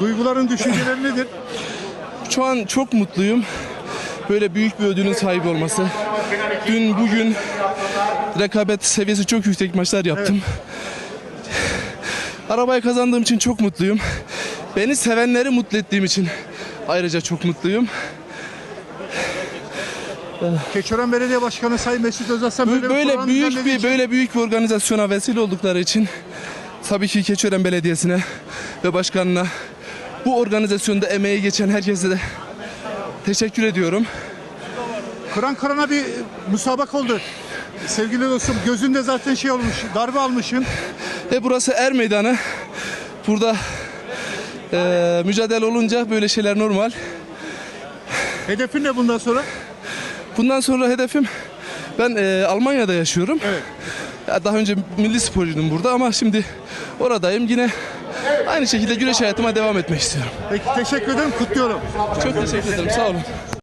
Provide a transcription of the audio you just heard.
Duyguların, düşüncelerin nedir? Şu an çok mutluyum. Böyle büyük bir ödülün sahibi olması. Dün bugün rekabet seviyesi çok yüksek maçlar yaptım. Arabayı kazandığım için çok mutluyum. Beni sevenleri mutlu ettiğim için ayrıca çok mutluyum. Keçören Belediye Başkanı Sayın Mesut Özaslan böyle, Böyle, bir büyük bir için- böyle büyük bir organizasyona vesile oldukları için tabii ki Keçiören Belediyesi'ne ve başkanına bu organizasyonda emeği geçen herkese de teşekkür ediyorum. Kıran kırana bir musabak oldu. Sevgili dostum gözünde zaten şey olmuş, darbe almışsın. Ve burası Er Meydanı. Burada eee, mücadele olunca böyle şeyler normal. Hedefin ne bundan sonra? Bundan sonra hedefim ben eee, Almanya'da yaşıyorum. Evet. Ya daha önce milli sporcuydum burada ama şimdi oradayım. Yine aynı şekilde güreş hayatıma devam etmek istiyorum. Peki teşekkür ederim, kutluyorum. Çok teşekkür ederim. Sağ olun.